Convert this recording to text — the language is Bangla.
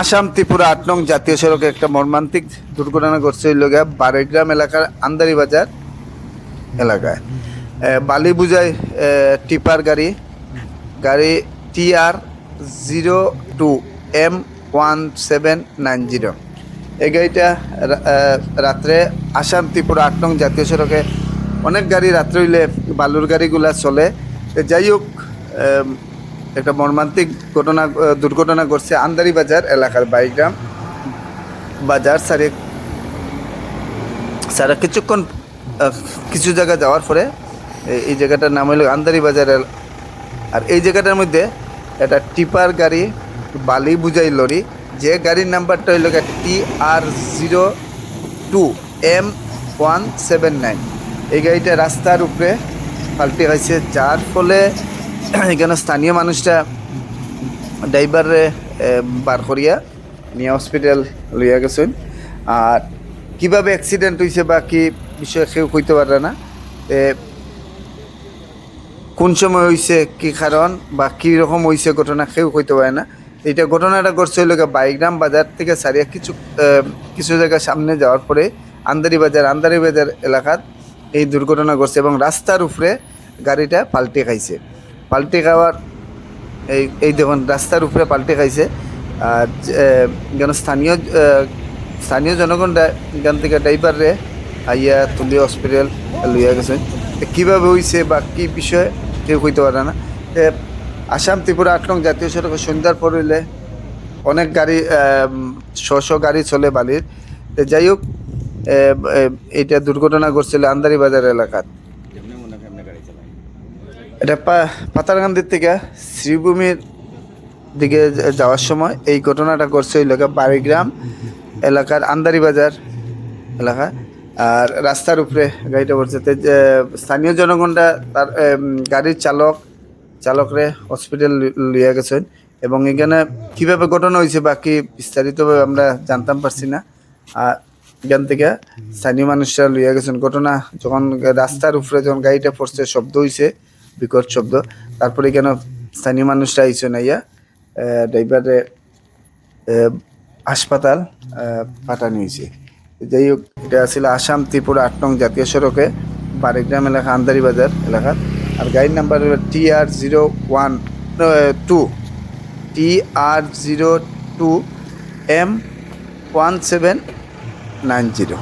আসাম, ত্রিপুরা, আট নং জাতীয় সড়কে একটা মর্মান্তিক দুর্ঘটনা ঘটছে গিয়া বারেগ্রাম এলাকার আন্দারি বাজার এলাকায়। বালি বুঝাই টিপার গাড়ি গাড়ি T R zero two M one seven nine zero. এই গাড়িটা রাত্রে আসাম, ত্রিপুরা, আট নং জাতীয় সড়কে অনেক গাড়ি রাত্রে হইলে বালুর গাড়িগুলা চলে। যাই হোক একটা মর্মান্তিক ঘটনা দুর্ঘটনা ঘটছে আন্দারি বাজার এলাকার বাইগ্রাম বাজার। সারে সারা কিছুক্ষণ কিছু জায়গা যাওয়ার পরে এই- জায়গাটার নাম হলো আন্দারি বাজার আর এই জায়গাটার মধ্যে একটা টিপার গাড়ি বালি বুঝাই লরি। যে গাড়ির নাম্বারটা হইল T R zero two M one seven nine. এই গাড়িটা রাস্তার উপরে পাল্টে হয়েছে, যার ফলে এখানে স্থানীয় মানুষটা ড্রাইভারে বার করিয়া নিয়ে হসপিটাল লইয়া গেছেন। আর কীভাবে অ্যাক্সিডেন্ট হয়েছে বা কি বিষয়ে কেউ কইতে পারে না। কোন সময় হয়েছে কি কারণ বা কি রকম হয়েছে ঘটনা কেউ কইতে পারে না। এটা ঘটনাটা ঘটছে হইল বাইগ্রাম বাজার থেকে সারিয়া কিছু কিছু জায়গা সামনে যাওয়ার পরে আন্দারি বাজার আন্দারি বাজার এলাকাত এই দুর্ঘটনা ঘটছে এবং রাস্তার উপরে গাড়িটা পাল্টে খাইছে। পাল্টে খাওয়ার এই এই দেখুন রাস্তার উপরে পাল্টে খাইছে। আর যেন স্থানীয় স্থানীয় জনগণ এখান থেকে ড্রাইভারে আইয়া তুলিয়া হসপিটাল লইয়া গেছে। কীভাবে হইছে বা কী বিষয়ে কেউ কইতে পারে না। আসাম ত্রিপুরা আট নং জাতীয় সড়কে সন্ধ্যার পর হইলে অনেক গাড়ি শ শ গাড়ি চলে বালির। যাই হোক এ, এ, দুর্ঘটনা ঘটছিল আন্দারি বাজার এলাকাত। এটা পাতারকান্দির থেকে শ্রীভূমির দিকে যাওয়ার সময় এই ঘটনাটা করছে ওই এলাকা বাড়িগ্রাম এলাকার আন্দারি বাজার এলাকা। আর রাস্তার উপরে গাড়িটা পড়ছে। স্থানীয় জনগণরা তার গাড়ির চালক, চালকরে হসপিটাল লিয়ে গেছেন। এবং এখানে কীভাবে ঘটনা হয়েছে বাকি বিস্তারিতভাবে আমরা জানতাম পারছি না। আর এখান থেকে স্থানীয় মানুষরা লইয়া গেছেন। ঘটনা যখন রাস্তার উপরে যখন গাড়িটা পড়ছে, শব্দ হয়েছে বিকট শব্দ। তারপরে কেন স্থানীয় মানুষরা আইসেন আইয়া ড্রাইভারে হাসপাতাল পাঠানো হয়েছে। যাই হোক এটা ছিল আসাম ত্রিপুরা আট নং জাতীয় সড়কে বারিগ্রাম এলাকা, আন্দারি বাজার এলাকার আর গাড়ির নাম্বার হলো T R zero one two. T R zero two M one seven nine zero.